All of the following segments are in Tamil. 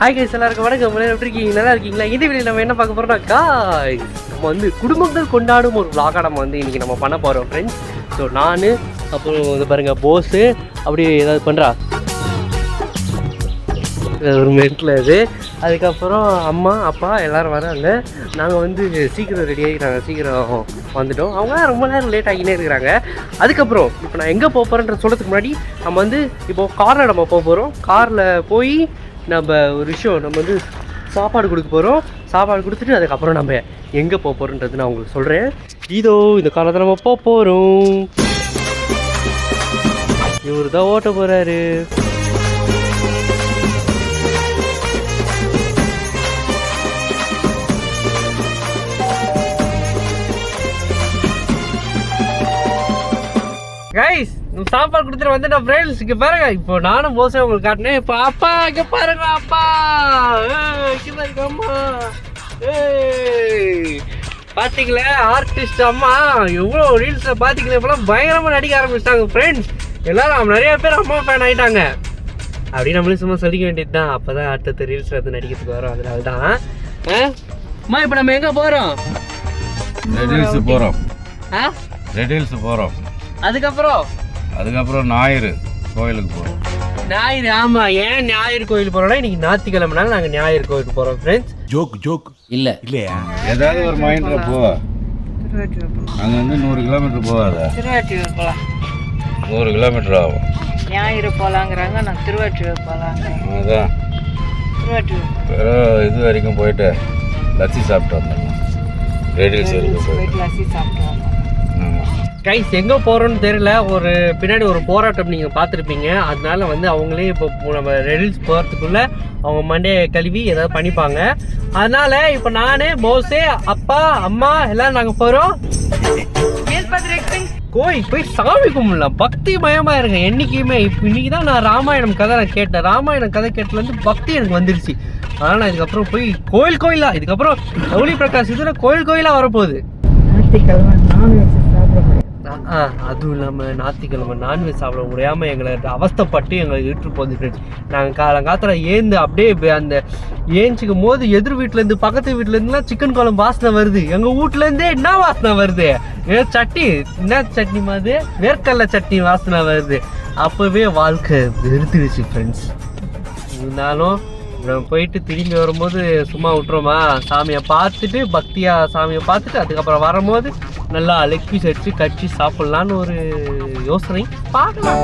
ஹாய் கைஸ் எல்லாருக்கும் வணக்கம். எல்லாரும் எப்படி இருக்கீங்க? நல்லா இருக்கீங்களா? இந்த வீடியோ நம்ம என்ன பார்க்க போகிறோம்னா காய் நம்ம வந்து குடும்பங்கள் கொண்டாடும் ஒரு vlog-ஆ நம்ம வந்து இன்னைக்கு நம்ம பண்ண போகிறோம் ஃப்ரெண்ட்ஸ் ஸோ நான் அப்புறம் இது பாருங்க போஸு அப்படி ஏதாவது பண்ணுறா ஒரு மெட்டில் இது. அதுக்கப்புறம் அம்மா அப்பா எல்லாரும் வராங்க. நாங்கள் வந்து சீக்கிரம் ரெடி ஆகிக்கிறாங்க சீக்கிரம் வந்துட்டோம். அவங்க ரொம்ப நேரம் லேட் ஆகினே இருக்கிறாங்க. அதுக்கப்புறம் இப்போ நான் எங்கே போக போகிறேன்ற சொல்கிறதுக்கு முன்னாடி நம்ம வந்து இப்போது காரில் நம்ம போக போகிறோம் காரில் போய் நம்ம ஒரு விஷயம் நம்ம வந்து சாப்பாடு கொடுக்க போகிறோம் சாப்பாடு கொடுத்துட்டு அதுக்கப்புறம் நம்ம எங்கே போக போகிறோன்றது நான் உங்களுக்கு சொல்கிறேன் இதோ இந்த காலத்தில் நம்ம போக போகிறோம் இவர் தான் ஓட்ட போகிறாரு கைஸ் சாப்பாடு கொடுத்துட்டு வந்துட்டோம் ஃப்ரெண்ட்ஸ் இங்கே பாருங்க. இப்போ நானும் போசே உங்களுக்கு காட்டினேன். இப்போ அப்பா இங்கே பாருங்க அப்பா. இங்க பாருங்க அம்மா. ஏய். பாத்தீங்களா? ஆர்டிஸ்ட் அம்மா. எவ்வளோ ரீல்ஸில் பார்த்தீங்களா இப்போலாம் பயங்கரமாக நடிக்க ஆரம்பிச்சிட்டாங்க ஃப்ரெண்ட்ஸ் எல்லாரும் நிறைய பேர் அம்மா ஃபேன் ஆயிட்டாங்க. அப்படி நம்மளும் சும்மா சொல்லிக்க வேண்டியது தான் அப்போ தான் அடுத்தடுத்த ரீல்ஸ் வந்து நடிக்கிறதுக்கு வரும். அதனால தான்? அம்மா இப்போ நம்ம எங்கே போகிறோம் ரெட் ஹில்ஸ் போகிறோம் ஆ? ரெட் ஹில்ஸ் போகிறோம் அதுக்கப்புறம்? அதுக்கப்புறம் ஞாயிறு கோயிலுக்கு போகிறோம் ஞாயிறு ஆமா. ஏன் ஞாயிறு கோயில் போறோம்னா இன்னைக்கு ஞாயிற்றுக்கிழமைனால நாங்க ஞாயிறு கோயிலுக்கு போறோம் ஃப்ரெண்ட்ஸ் ஜோக் ஜோக் இல்லை. இல்லையா? ஏதாவது ஒரு மைண்டில் போ அங்கே வந்து நூறு கிலோமீட்டர் போகாத திருவாற்றூர் போகலாம் நூறு கிலோமீட்டர் ஆகும். ஞாயிறு போகலாங்கிறாங்க நான் போகலாங்கிறேன் அதுதான் திருவாற்றூர் வெறும் இது வரைக்கும் போயிட்டு லஸ்ஸி சாப்பிட்டு வந்துடலாம் ரெட் ஹில்ஸ் வரைக்கும் போயிட்டு. லஸ்ஸி சாப்பிட்டு வரலாம் ஆமாம் கைஸ் எங்கே போகிறோன்னு தெரியல. ஒரு பின்னாடி ஒரு போராட்டம் நீங்கள் பார்த்துருப்பீங்க. அதனால வந்து அவங்களே இப்போ நம்ம ரெடில்ஸ் போகிறதுக்குள்ளே அவங்க மண்டையை கழுவி ஏதாவது பண்ணிப்பாங்க. அதனால இப்போ நானே போஸே அப்பா அம்மா எல்லாம் நாங்கள் போகிறோம் கோயில் போய் சாமி கும்பிடலாம். பக்தி மயமா இருங்க. என்னைக்குமே இப்போ இன்னைக்கு தான் நான் ராமாயணம் கதை நான் கேட்டேன். ராமாயணம் கதை கேட்டதுலேருந்து பக்தி எனக்கு வந்துருச்சு. ஆனால் நான் இதுக்கப்புறம் போய் கோயில் கோயிலா? இதுக்கப்புறம் கௌலி பிரகாஷ் இதில் கோயில் கோயிலாக வரப்போகுது. ஞாயிற்றுக்கிழமை நானும் ஆ, அதுவும் இல்லாமல் ஞாயிற்றுக்கிழமை நான்வெஜ் சாப்பிட முடியாமல் எங்களை அவஸ்தைப்பட்டு எங்களை இட்டு போகுது ஃப்ரெண்ட்ஸ் நாங்கள் காலங்காத்தில் ஏந்து அப்படியே அந்த ஏஞ்சிக்கும் போது எதிர் வீட்டிலேருந்து பக்கத்து வீட்டிலேருந்துலாம் சிக்கன் குழம்பு வாசனை வருது. எங்கள் வீட்லேருந்தே என்ன வாசனை வருது? ஏ சட்னி என்ன சட்னி மாதிரி வேர்க்கடலை சட்னி வாசனை வருது. அப்போவே வாழ்க்கை வெறுத்துடுச்சு ஃப்ரெண்ட்ஸ் இருந்தாலும் நம்ம போயிட்டு திரும்பி வரும்போது சும்மா விட்டுறோமா சாமியை பார்த்துட்டு பக்தியாக சாமியை பார்த்துட்டு அதுக்கப்புறம் வரும்போது நல்லா லெக் பீஸ் அடிச்சு கடிச்சு சாப்பிட்லான்னு ஒரு யோசனை. பார்க்கலாம்.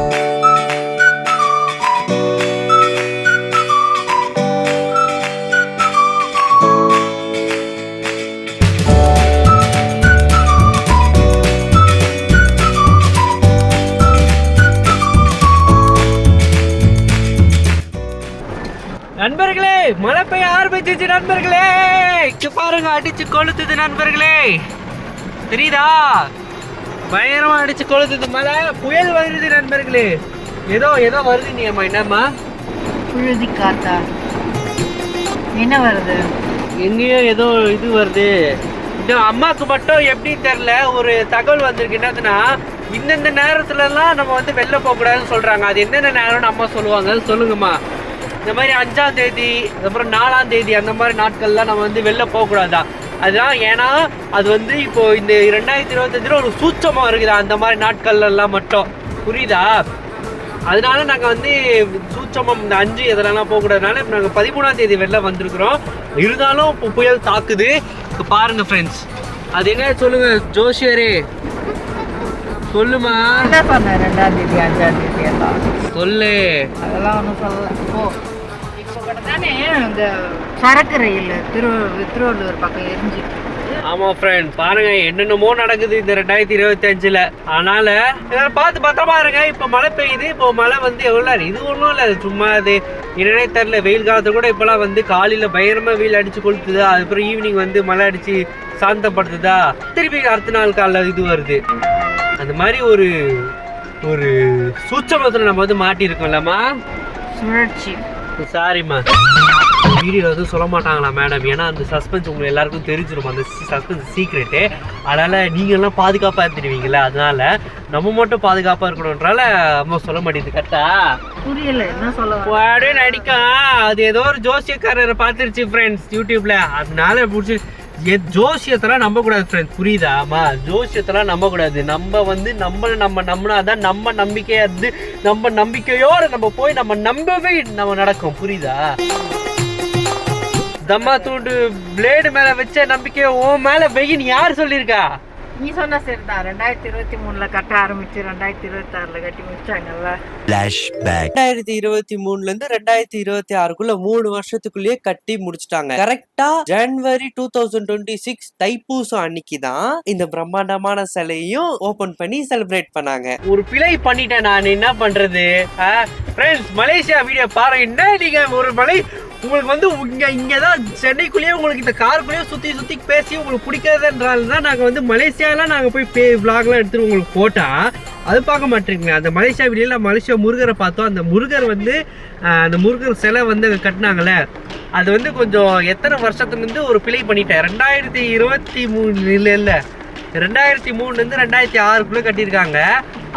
ஆரம்பிச்சிச்சு நண்பர்களே. பாருங்க அடிச்சு கொளுத்துது நண்பர்களே. தெரியுதா? பயங்கரமா அடிச்சு கொளுத்துது. மழை புயல் வருது நண்பர்களே. ஏதோ ஏதோ வருது நீ அம்மா என்னம்மா? புழுதி காத்தா. என்ன வருது? எங்கேயோ ஏதோ இது வருது. இந்த அம்மாவுக்கு மட்டும் எப்படி தெரில ஒரு தகவல் வந்திருக்கு. என்னதுன்னா இந்தந்த நேரத்துலலாம் நம்ம வந்து வெளில போகக்கூடாதுன்னு சொல்கிறாங்க அது என்னென்ன நேரம்னு அம்மா சொல்லுவாங்க. சொல்லுங்கம்மா. இந்த மாதிரி அஞ்சாம் தேதி அப்புறம் நாலாம் தேதி அந்த மாதிரி நாட்கள்லாம் நம்ம வந்து வெளில போகக்கூடாதா? அதுதான் ஏன்னா அது வந்து இப்போ இந்த ரெண்டாயிரத்தி இருபத்தஞ்சில் ஒரு சூச்சமாக இருக்குதா அந்த மாதிரி நாட்கள்ல எல்லாம் மட்டும். புரியுதா? அதனால நாங்கள் வந்து சூச்சமம் இந்த அஞ்சு இதெல்லாம் போகக்கூடாதுனால இப்போ நாங்கள் பதிமூணாம் தேதி வெளில வந்திருக்கிறோம். இருந்தாலும் இப்போ புயல் தாக்குது. இப்போ பாருங்க ஃப்ரெண்ட்ஸ் அது என்ன சொல்லுங்க ஜோஷியரே சொல்லுமா? என்ன சொன்னேன் ரெண்டாம் தேதி அஞ்சாம் தேதி எல்லாம்? சொல்லு. அதெல்லாம் ஒன்றும் சொல்லல. கூட தானே இந்த சரக்கு ரயில் திரு திருவள்ளூர் பக்கம் எரிஞ்சிட்டு இருக்குது. ஆமா ஃப்ரெண்ட் பாருங்க என்னென்னமோ நடக்குது இந்த ரெண்டாயிரத்தி இருபத்தி அஞ்சுல அதனால எல்லாரும் பார்த்து பத்திரமா இருங்க. இப்போ மழை பெய்யுது. இப்போ மழை வந்து எவ்வளோ? இது ஒன்றும் இல்லை. சும்மா அது என்னன்னே தெரில வெயில் காலத்துல கூட இப்போலாம் வந்து காலையில பயங்கரமா வெயில் அடிச்சு கொளுத்துதா? அதுக்கப்புறம் ஈவினிங் வந்து மழை அடிச்சு சாந்தப்படுத்துதா? திருப்பி அடுத்த நாள் காலைல இது வருது. அந்த மாதிரி ஒரு ஒரு சூட்சமத்தில் நம்ம வந்து மாட்டியிருக்கோம்லம்மா. சுழற்சி. சாரிம்மா வீடியோ எதுவும் சொல்ல மாட்டாங்களா மேடம் ஏன்னா அந்த சஸ்பென்ஸ் உங்க எல்லாருக்கும் தெரிஞ்சிரும். அந்த சஸ்பென்ஸ் சீக்ரெட்டு அதனால நீங்க எல்லாம் பாதுகாப்பா இருந்துடுவீங்கல்ல அதனால நம்ம மட்டும் பாதுகாப்பா இருக்கணும்ன்றால அம்மா சொல்ல மாட்டேங்குது. கரெக்டா புரியல என்ன சொல்ல நடிக்கா அது ஏதோ ஒரு ஜோசியக்காரரை பார்த்துருச்சு ஃப்ரெண்ட்ஸ் யூடியூப்ல அதனால பிடிச்சி ஜோசியத்தெல்லாம் நம்ப கூடாது ஃப்ரெண்ட்ஸ் புரியுதாமா ஜோசியத்தெல்லாம் நம்ப கூடாது நம்ம வந்து நம்ம நம்ம நம்பினாதான் நம்ம நம்பிக்கையா இருந்து நம்ம நம்பிக்கையோட நம்ம போய் நம்ம நம்பவே நம்ம நடக்கும். புரியுதா? தம்மா தூண்டு பிளேடு மேல வச்ச நம்பிக்கை உன் மேல வெயின் யார் சொல்லியிருக்கா? நீ சொன்ன சரிதான் ரெண்டாயிரத்தி இருபத்தி மூணுல கட்ட ஆரம்பிச்சு ரெண்டாயிரத்தி இருபத்தி ஆறுல கட்டி முடிச்சாங்கல்ல ரெண்டாயிரத்தி இருபத்தி மூணுல இருந்து ரெண்டாயிரத்தி இருபத்தி ஆறுக்குள்ள மூணு வருஷத்துக்குள்ளேயே கட்டி முடிச்சிட்டாங்க கரெக்டா ஜனவரி two thousand twenty six Thaipusam அன்னைக்கு தான் இந்த பிரம்மாண்டமான சிலையும் ஓபன் பண்ணி செலிப்ரேட் பண்ணாங்க ஒரு பிழை பண்ணிட்டேன் நான் என்ன பண்றது ஃப்ரெண்ட்ஸ் மலேசியா வீடியோ பாருங்க என்ன நீங்க ஒரு மலை உங்களுக்கு வந்து இங்க இங்க தான் சென்னைக்குள்ளேயே உங்களுக்கு இந்த காருக்குள்ளேயே சுத்தி சுத்தி பேசி உங்களுக்கு பிடிக்காதுன்றால தான் நாங்க வந்து வீடியோலாம் நாங்கள் போய் பே விளாக்லாம் எடுத்துகிட்டு உங்களுக்கு போட்டால் அது பார்க்க மாட்டேங்க அந்த மலேசியா வீடியோவில் மலேசியா முருகரை பார்த்தோம். அந்த முருகர் வந்து அந்த முருகர் சிலை வந்து அங்கே கட்டினாங்களே அது வந்து கொஞ்சம் எத்தனை வருஷத்துலேருந்து ஒரு பிழை பண்ணிட்டேன். ரெண்டாயிரத்தி இருபத்தி மூணு இல்லை இல்லை. ரெண்டாயிரத்தி மூணுலேருந்து ரெண்டாயிரத்தி ஆறுக்குள்ளே கட்டியிருக்காங்க.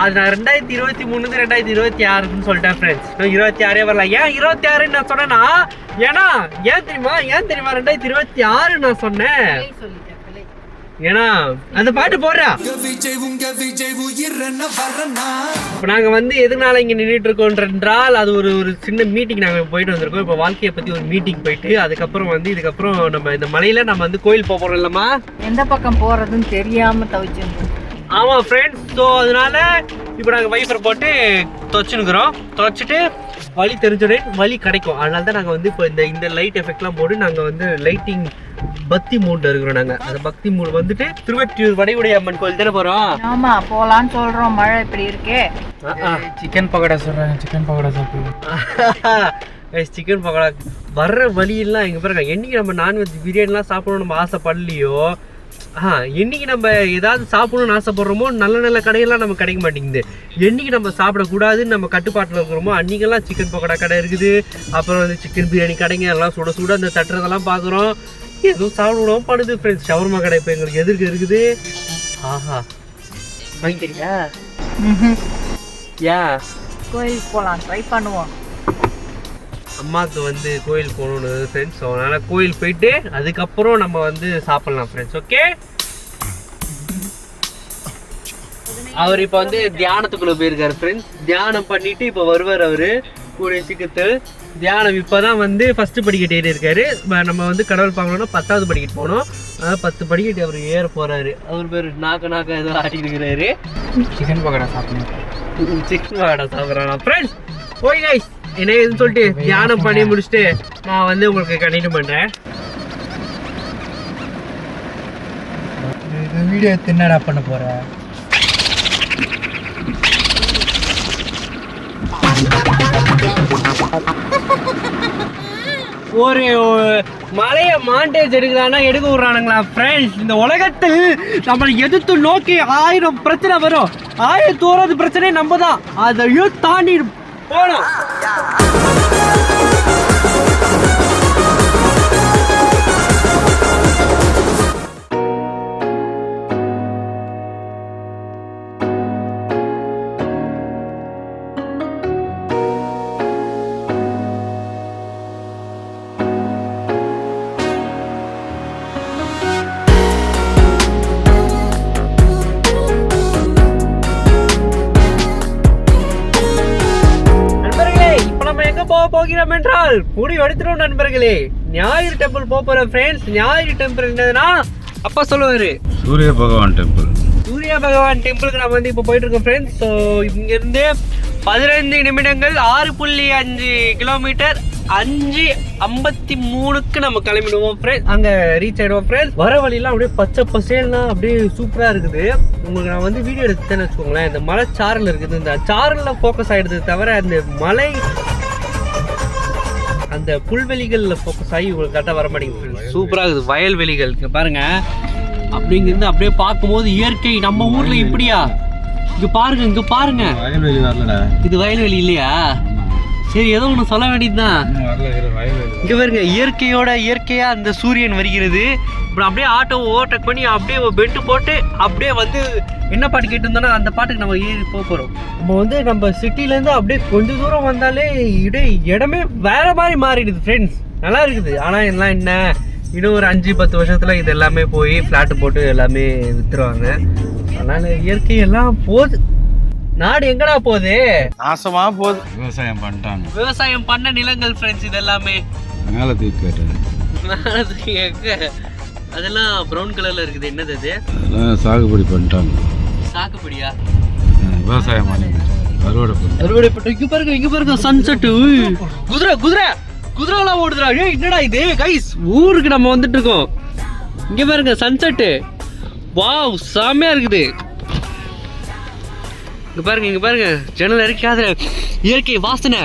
அது நான் ரெண்டாயிரத்தி இருபத்தி மூணுலேருந்து ரெண்டாயிரத்தி இருபத்தி ஆறுன்னு சொல்லிட்டேன் ஃப்ரெண்ட்ஸ் இருபத்தி ஆறே வரல. ஏன் இருபத்தி ஆறுன்னு நான் சொன்னேன்னா ஏன்னா ஏன் தெரியுமா? ஏன் தெரியுமா? ரெண்டாயிரத்தி இருபத்தி ஆறு நான் சொன்னேன். ஏன்னா அந்த பாட்டு போடுறா. இப்போ நாங்கள் வந்து எதனால இங்கே நின்றுட்டு இருக்கோன்றென்றால் அது ஒரு ஒரு சின்ன மீட்டிங் நாங்கள் போயிட்டு வந்திருக்கோம். இப்போ வாழ்க்கையை பற்றி ஒரு மீட்டிங் போயிட்டு அதுக்கப்புறம் வந்து இதுக்கப்புறம் நம்ம இந்த மலையில் நம்ம வந்து கோயில் போகிறோம் இல்லைம்மா. எந்த பக்கம் போறதுன்னு தெரியாம தவிச்சு ஆமாம் ஃப்ரெண்ட்ஸ் ஸோ அதனால இப்போ நாங்கள் வைஃபர் போட்டு துவச்சுனுக்குறோம் துவச்சிட்டு வழி தெரிஞ்சோடனே வழி கிடைக்கும். அதனால தான் நாங்கள் வந்து இப்போ இந்த இந்த லைட் எஃபெக்ட்லாம் போட்டு நாங்கள் வந்து லைட்டிங் பக்தி மூடில் இருக்கிறோம் நாங்கள் அந்த பக்தி மூடு வந்துட்டு திருவற்றியூர் வடையுடைய அம்மன் கோயில் தானே போகிறோம் ஆமா போலான்னு சொல்றோம். மழை இப்படி இருக்கே. சிக்கன் பக்கோடா சொல்றாங்க சிக்கன் பக்கோடா சாப்பிடுவோம் சிக்கன் பக்கோடா வர்ற வழியெல்லாம் எங்க பாருங்க. என்னைக்கு நம்ம நான்வெஜ் பிரியாணிலாம் சாப்பிடணும் நம்ம ஆசைப்படலையோ ஆ என்னைக்கு நம்ம ஏதாவது சாப்பிடணும்னு ஆசைப்படுறோமோ நல்ல நல்ல கடையெல்லாம் நமக்கு கிடைக்க மாட்டேங்குது. என்னைக்கு நம்ம சாப்பிடக்கூடாதுன்னு நம்ம கட்டுப்பாட்டில் இருக்கிறோமோ அன்றைக்கெல்லாம் சிக்கன் பக்கோடா கடை இருக்குது. அப்புறம் வந்து சிக்கன் பிரியாணி கடைங்க எல்லாம் சுட சுட அந்த தட்டுறதெல்லாம் பார்க்குறோம். எதுவும் சாப்பிடணும் பண்ணுது ஃப்ரெண்ட்ஸ் ஷவர்மா கடை இப்போ எங்களுக்கு எதிர்க்கு இருக்குது. ஆஹா. ம்ஹும். ஏன் கோயிலுக்கு போலாம் ட்ரை பண்ணுவோம். அம்மாவுக்கு வந்து கோயில் போகணுன்னு ஃப்ரெண்ட்ஸ் ஸோ அதனால் கோயில் போயிட்டு அதுக்கப்புறம் நம்ம வந்து சாப்பிட்லாம் ஃப்ரெண்ட்ஸ் ஓகே அவர் இப்போ வந்து தியானத்துக்குள்ள போயிருக்காரு ஃப்ரெண்ட்ஸ் தியானம் பண்ணிட்டு இப்போ வருவார் அவரு கூடிய சீக்கிரத்தில். தியானம் இப்போ தான் வந்து ஃபர்ஸ்ட் படிக்கட்டு ஏறி இருக்காரு. நம்ம வந்து கடவுள் பார்க்கணும்னா பத்தாவது படிக்கட்டு போகணும். அதாவது பத்து படிக்கட்டு அவர் ஏற போறாரு. அவர் பேர் நாக்க நாக்க ஏதோ ஆட்டிட்டு இருக்கிறாரு. சிக்கன் பக்கோடா சாப்பிடணும். சிக்கன் வாடா சாப்பிட்றானா ஃப்ரெண்ட்ஸ் ஓய் கைஸ் என்ன ஏதுன்னு சொல்லிட்டு தியானம் பண்ணி முடிச்சுட்டு நான் வந்து உங்களுக்கு கண்டினியூ பண்ணுறேன் வீடியோ என்னடா பண்ண போற? ஒரு மலையை மாண்டேஜ் எடுக்கலான்னா எடுக்க விட்றானுங்களா ஃப்ரெண்ட்ஸ் இந்த உலகத்தில் நம்மளை எதிர்த்து நோக்கி ஆயிரம் பிரச்சனை வரும். ஆயிரத்தி ஓராது பிரச்சனை நம்ம தான். அதையும் தாண்டி போனோம் போகிறோம் என்றால் முடிவு எடுத்துரும் நண்பர்களே. ஞாயிறு டெம்பிள் போறோம் ஃப்ரெண்ட்ஸ் ஞாயிறு டெம்பிள் என்னதுன்னா அப்பா சொல்லுவாரு. சூரிய பகவான் டெம்பிள் சூரிய பகவான் டெம்பிளுக்கு நம்ம வந்து இப்போ போயிட்டு இருக்கோம் ஃப்ரெண்ட்ஸ் ஸோ இங்கிருந்து பதினைந்து நிமிடங்கள் ஆறு புள்ளி அஞ்சு கிலோமீட்டர் அஞ்சு ஐம்பத்தி மூணுக்கு நம்ம கிளம்பிடுவோம் ஃப்ரெண்ட் அங்கே ரீச் ஆயிடுவோம் ஃப்ரெண்ட்ஸ் வர வழியெல்லாம் அப்படியே பச்சை பசேல்லாம் அப்படியே சூப்பராக இருக்குது. உங்களுக்கு நான் வந்து வீடியோ எடுத்தேன்னு வச்சுக்கோங்களேன். இந்த மலை சாரல் இருக்குது. இந்த சாரலில் ஃபோக்கஸ் ஆகிடுது தவிர அந்த மலை அந்த புல்வெளிகளில் ஃபோக்கஸ் ஆகி உங்களுக்கு கரெக்டாக வர மாட்டேங்குது சூப்பராக இருக்குது வயல்வெளிகள். இங்கே பாருங்க. அப்படிங்கிறது அப்படியே பார்க்கும்போது இயற்கை நம்ம ஊர்ல இப்படியா? இங்க பாருங்க இங்க பாருங்க. வயல்வெளி வரலடா. இது வயல்வெளி இல்லையா? சரி ஏதோ ஒன்று சொல்ல வேண்டியதுதான். இங்க பாருங்க இயற்கையோட இயற்கையா அந்த சூரியன் வருகிறது. அப்புறம் அப்படியே ஆட்டோ ஓவர்டேக் பண்ணி அப்படியே பெட்டு போட்டு அப்படியே வந்து என்ன பாட்டு கேட்டு இருந்தோம்னா அந்த பாட்டுக்கு நம்ம ஏறி போக போறோம். நம்ம வந்து நம்ம சிட்டில இருந்து அப்படியே கொஞ்ச தூரம் வந்தாலே இடே இடமே வேற மாதிரி மாறிடுது ஃப்ரெண்ட்ஸ் நல்லா இருக்குது. ஆனா எல்லாம் என்ன? இன்னும் ஒரு அஞ்சு பத்து வருஷத்துல இது எல்லாமே போய் ஃபிளாட் போட்டு எல்லாமே வித்துருவாங்க. அதனால இயற்கை எல்லாம் போகுது. நாடு எங்கடா போகுது? நாசமா போகுது. விவசாயம் பண்ணிட்டாங்க. விவசாயம் பண்ண நிலங்கள் ஃப்ரெண்ட்ஸ் இது எல்லாமே மேலே தூக்கி கேட்டேன் எங்க? அதெல்லாம் ப்ரௌன் கலர்ல இருக்குது. என்னது அது? அதெல்லாம் சாகுபடி பண்ணிட்டாங்க. சாக்குப்படியா அஹ் விவசாயம் பண்ணி அறுவடை பண்ணி அறுவடை பண்ண இங்க பாருங்க இங்க பாருங்க சன்செட் குதிரை குதிரை. குதிரைலாம் ஓடுதுடா. ஏய் என்னடா இது? கைஸ் ஊருக்கு நம்ம வந்துட்டு இருக்கோம். இங்க பாருங்க சன்செட் வாவ் செமையா இருக்குது. இங்க பாருங்க இங்க பாருங்க. ஜன்னல் இறக்காத இயற்கை வாசனை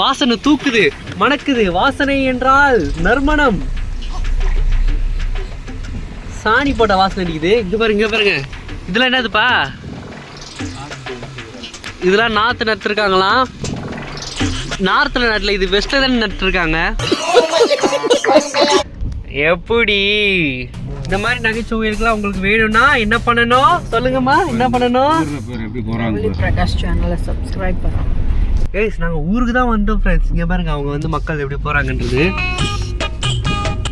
வாசனை தூக்குது மணக்குது. வாசனை என்றால் நறுமணம். சாணி போட்ட வாசனை அடிக்குது. இங்க பாருங்க இங்க பாருங்க. இதெல்லாம் என்னதுப்பா? இதெல்லாம் நாற்று நட்டுருக்காங்களாம் நார்த்தில் நட்டல இது வெஸ்ட்ல தானே நட்டுருக்காங்க எப்படி இந்த மாதிரி நகைச்சுவைகளுக்குலாம் உங்களுக்கு வேணும்னா என்ன பண்ணணும்? சொல்லுங்கம்மா என்ன பண்ணணும்? பிரகாஷ் சேனலை சப்ஸ்கிரைப் பண்ணுங்க கைஸ் நாங்கள் ஊருக்கு தான் வந்தோம் ஃப்ரெண்ட்ஸ் இங்கே பாருங்க அவங்க வந்து மக்கள் எப்படி போகிறாங்கன்றது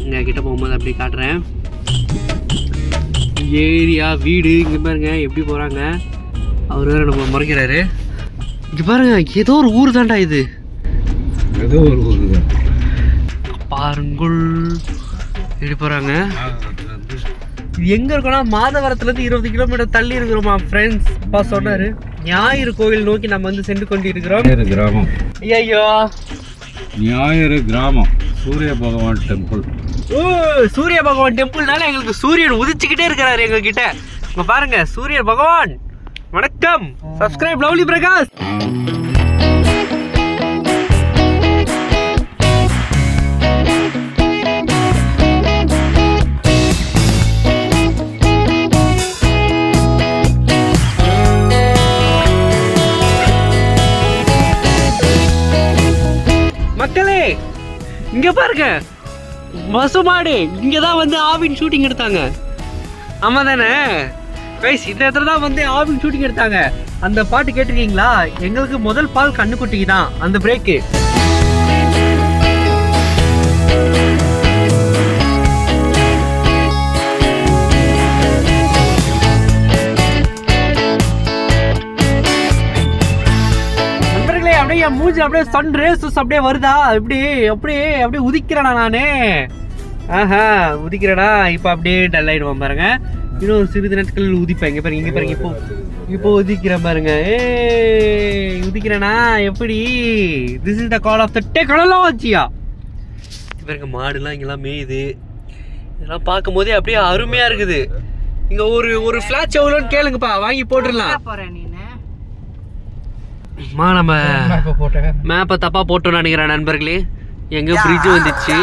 இங்கே கிட்ட போகும்போது அப்படி காட்டுறேன். ஏரியா வீடு இங்கே பாருங்க எப்படி போகிறாங்க அவர் வேறு நம்ம முறைக்கிறாரு. இங்கே பாருங்க ஏதோ ஒரு ஊர் தான்டா இது. ஏதோ ஒரு ஊர் தான். பாருங்கள். எப்படி போகிறாங்க எங்க இருக்கோம்னா மாதவரத்துல இருந்து இருபது கிலோமீட்டர் தள்ளி இருக்கிறோமா ஃப்ரெண்ட்ஸ் அப்பா சொன்னாரு. ஞாயிறு கோவில் நோக்கி நம்ம வந்து சென்று கொண்டு இருக்கிறோம் கிராமம். ஐயோ ஞாயிறு கிராமம். சூரிய பகவான் டெம்பிள் ஓ சூரிய பகவான் டெம்பிள்னால எங்களுக்கு சூரியன் உதிச்சுக்கிட்டே இருக்கிறாரு எங்க கிட்ட இங்க பாருங்க சூரிய பகவான். வணக்கம். சப்ஸ்கிரைப் லவ்லி பிரகாஷ் இங்க பாருங்க. பசுமாடு இங்க தான் வந்து ஆவின் ஷூட்டிங் எடுத்தாங்க. ஆமா தானே கைஸ் இந்த இடத்துல தான் வந்து ஆவின் ஷூட்டிங் எடுத்தாங்க. அந்த பாட்டு கேட்டிருக்கீங்களா? எங்களுக்கு முதல் பால் கண்ணுக்குட்டிக்கு தான் அந்த பிரேக்கு என் மூஞ்சி அப்படியே சன் ரேசஸ் அப்படியே வருதா? இப்படி அப்படியே அப்படியே உதிக்கிறேனா நானே? ஆஹா உதிக்கிறேனா இப்போ அப்படியே டல் ஆயிடுவான் பாருங்க. இன்னும் சிறிது நாட்களில் உதிப்பேன். இங்க பாருங்க இங்க பாருங்க இப்போ இப்போ உதிக்கிறேன் பாருங்க. ஏ உதிக்கிறேனா? எப்படி? This is the call of the டெக்னாலஜியா பாருங்க மாடுலாம் இங்கெல்லாம் மேயுது. இதெல்லாம் பார்க்கும்போதே அப்படியே அருமையா இருக்குது. இங்க ஒரு ஒரு ஃபிளாட் எவ்வளோன்னு கேளுங்கப்பா. வாங்கி போட்டுடலாம். போறேன் மா நம்ம மேப்பை தப்பா போட்டோம்னு நினைக்கிறேன் நண்பர்களே. எங்க பிரிட்ஜ் வந்துச்சு.